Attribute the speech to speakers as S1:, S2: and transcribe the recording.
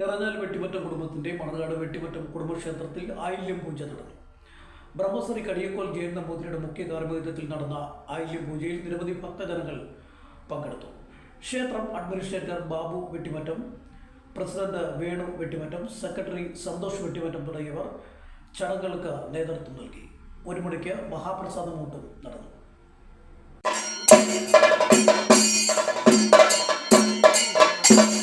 S1: ഇറഞ്ഞാൽ വെട്ടിമറ്റം കുടുംബത്തിന്റെ മണർകാട് വെട്ടിമറ്റം കുടുംബക്ഷേത്രത്തിൽ ആയില്യം പൂജ നടന്നു. ബ്രഹ്മശ്രീ കടിയക്കോൽ ജയൻ നമ്പൂതിരിയുടെ മുഖ്യ കാർമ്മികത്വത്തിൽ നടന്ന ആയില്യം പൂജയിൽ നിരവധി ഭക്തജനങ്ങൾ പങ്കെടുത്തു. ക്ഷേത്രം administrator Babu Vettimattam president Venu Vettimattam secretary Santhosh Vettimattam തുടങ്ങിയവർ ചടങ്ങുകൾക്ക് നേതൃത്വം നൽകി. ഒരു മണിക്ക് മഹാപ്രസാദമൂട്ടും നടന്നു ും.